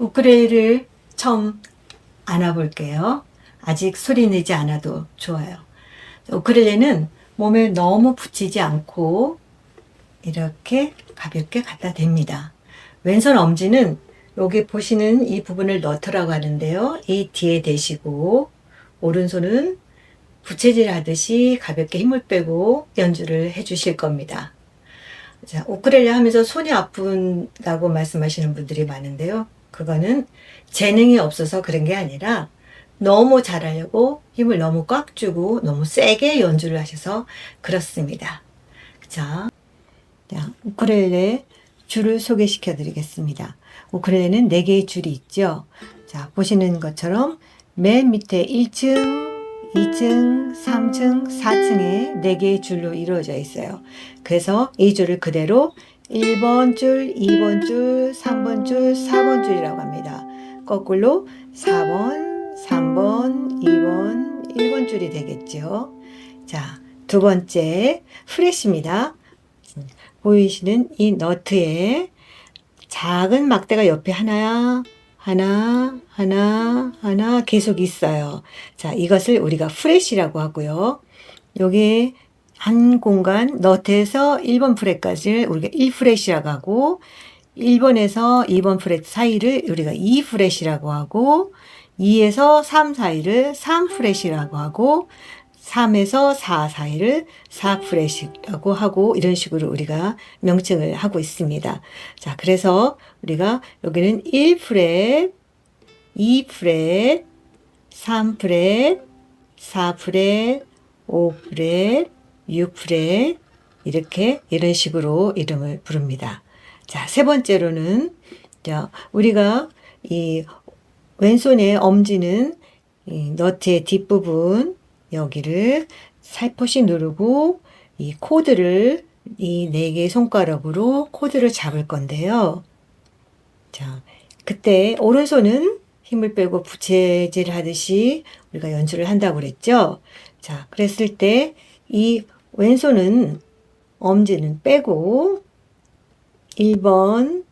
우크렐레를 처음 안아볼게요. 아직 소리 내지 않아도 좋아요. 우크렐레는 몸에 너무 붙이지 않고 이렇게 가볍게 갖다 댑니다. 왼손 엄지는 여기 보시는 이 부분을 너트라고 하는데요. 이 뒤에 대시고 오른손은 부채질 하듯이 가볍게 힘을 빼고 연주를 해 주실 겁니다. 자, 우크렐레 하면서 손이 아픈다고 말씀하시는 분들이 많은데요. 그거는 재능이 없어서 그런 게 아니라 너무 잘하려고 힘을 너무 꽉 주고 너무 세게 연주를 하셔서 그렇습니다. 자, 자 우크렐레 줄을 소개시켜 드리겠습니다. 우크렐레는 4개의 줄이 있죠. 자, 보시는 것처럼 맨 밑에 1층, 2층, 3층, 4층에 4개의 줄로 이루어져 있어요. 그래서 이 줄을 그대로 1번 줄, 2번 줄, 3번 줄, 4번 줄이라고 합니다. 거꾸로 4번, 3번, 2번, 1번 줄이 되겠죠. 자, 두 번째 프레쉬입니다. 보이시는 이 너트에 작은 막대가 옆에 하나야, 하나, 하나, 하나 계속 있어요. 자, 이것을 우리가 프레쉬라고 하고요. 여기 한 공간 너트에서 1번 프렛까지 우리가 1프렛이라고 하고 1번에서 2번 프렛 사이를 우리가 2프렛이라고 하고 2에서 3 사이를 3프렛이라고 하고 3에서 4 사이를 4프렛이라고 하고 이런 식으로 우리가 명칭을 하고 있습니다. 자, 그래서 우리가 여기는 1프렛, 2프렛, 3프렛, 4프렛, 5프렛, 6프렛 이렇게 이런 식으로 이름을 부릅니다. 자, 세 번째로는 자, 우리가 이 왼손의 엄지는 이 너트의 뒷부분 여기를 살포시 누르고 이 코드를 이 네 개의 손가락으로 코드를 잡을 건데요. 자, 그때 오른손은 힘을 빼고 부채질 하듯이 우리가 연주를 한다고 그랬죠. 자, 그랬을 때 이 왼손은 엄지는 빼고 1번,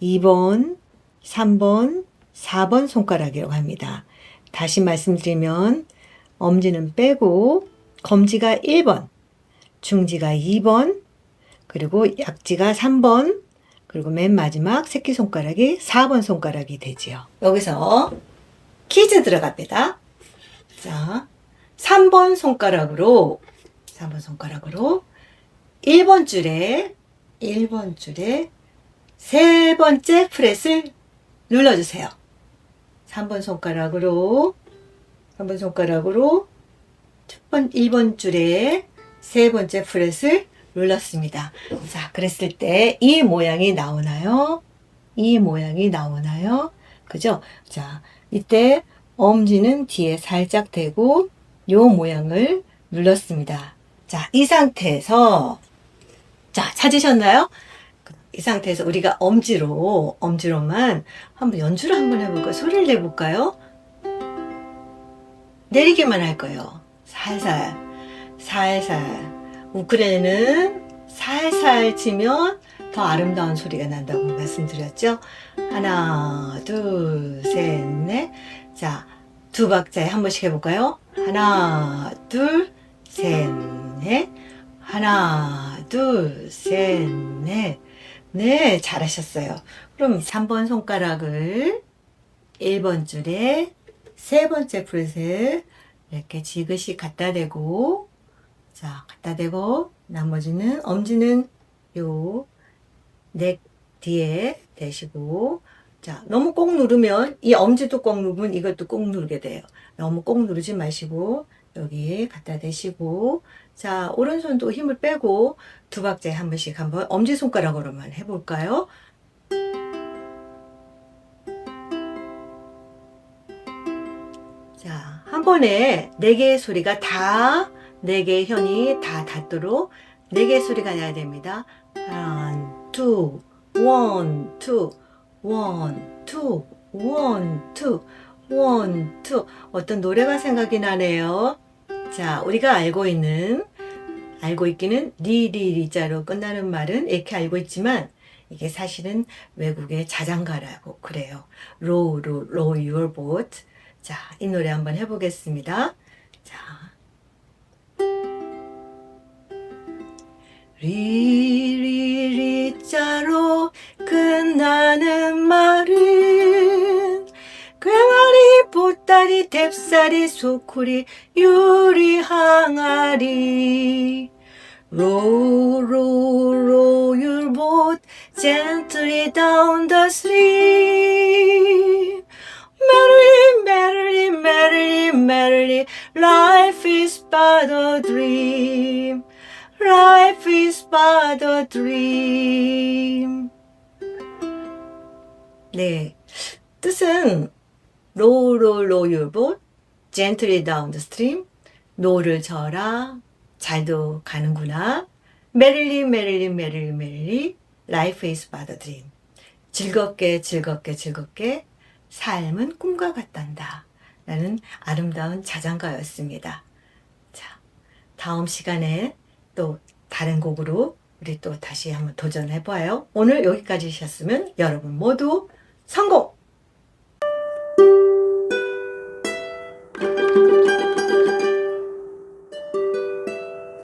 2번, 3번, 4번 손가락이라고 합니다. 다시 말씀드리면 엄지는 빼고 검지가 1번, 중지가 2번, 그리고 약지가 3번, 그리고 맨 마지막 새끼손가락이 4번 손가락이 되지요. 여기서 퀴즈 들어갑니다. 자, 3번 손가락으로, 3번 손가락으로 1번 줄에, 1번 줄에 세 번째 프렛을 눌러주세요. 3번 손가락으로, 3번 손가락으로 첫 번, 1번 줄에 세 번째 프렛을 눌렀습니다. 자, 그랬을 때 이 모양이 나오나요? 이 모양이 나오나요? 그죠? 자, 이때 엄지는 뒤에 살짝 대고 요 모양을 눌렀습니다. 자, 이 상태에서 자, 찾으셨나요? 이 상태에서 우리가 엄지로 엄지로만 한번 연주를 한번 해볼까요? 소리를 내볼까요? 내리기만 할 거예요. 살살, 살살. 우크렐레는 살살 치면 더 아름다운 소리가 난다고 말씀드렸죠? 하나, 둘, 셋, 넷. 자, 두 박자에 한 번씩 해볼까요? 하나, 둘, 셋, 넷. 하나, 둘, 셋, 넷. 네, 잘하셨어요. 그럼 3번 손가락을 1번 줄에 세 번째 프렛을 이렇게 지그시 갖다 대고 자, 갖다 대고 나머지는 엄지는 요 넥 뒤에 대시고 자, 너무 꼭 누르면 이 엄지도 꼭 누르면 이것도 꼭 누르게 돼요. 너무 꼭 누르지 마시고 여기 갖다 대시고 자, 오른손도 힘을 빼고 두 박자에 한 번씩 한번 엄지 손가락으로만 해 볼까요? 자, 한 번에 네 개의 소리가 다, 네 개의 현이 다 닿도록 네 개의 소리가 나야 됩니다. one, two, one, two, one, two, one, two, one, two. 어떤 노래가 생각이 나네요. 자, 우리가 알고 있는, 알고 있기는 리리리자로 끝나는 말은 이렇게 알고 있지만, 이게 사실은 외국의 자장가라고 그래요. Row, row, row your boat. 자, 이 노래 한번 해보겠습니다. 자. 리리리자로 끝나는 말 꽹과리 보따리 뎁사리 소쿠리 유리 항아리 Row, row, row your boat gently down the stream. Merrily, merrily, merrily, merrily, life is but a dream. Life is but a dream. 네. 뜻은 row, row, row your boat gently down the stream. 노를 저라 잘도 가는구나. 메릴리 메릴리 메릴리 메릴리 Life is but a dream. 즐겁게 즐겁게 즐겁게 삶은 꿈과 같단다. 라는 아름다운 자장가였습니다. 자, 다음 시간에 또 다른 곡으로 우리 또 다시 한번 도전해봐요. 오늘 여기까지셨으면 여러분 모두 성공!